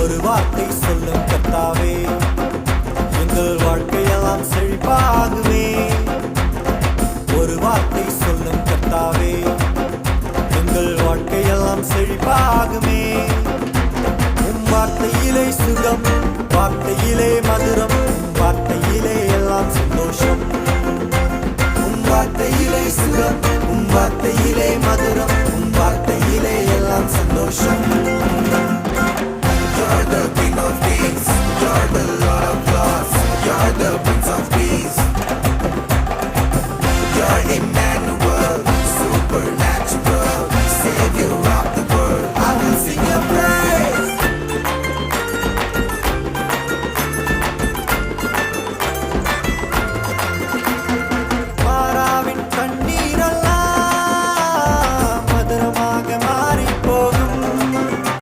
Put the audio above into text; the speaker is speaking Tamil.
ஒரு வார்த்தை சொல்லும் கத்தாவே. எங்கள் வாழ்க்கையெல்லாம் செழிப்பாகுமே. ஒரு வார்த்தை சொல்லும் கத்தாவே. எங்கள் வாழ்க்கையெல்லாம் செழிப்பாகுமே. உம் வார்த்தையிலே சுகம் வார்த்தையிலே மதுரம் வார்த்தையிலே எல்லாம் சந்தோஷம். உம் வார்த்தையிலே சுகம் உம் வார்த்தையிலே மதுரம் உம் வார்த்தையிலே எல்லாம் சந்தோஷம். prince of peace.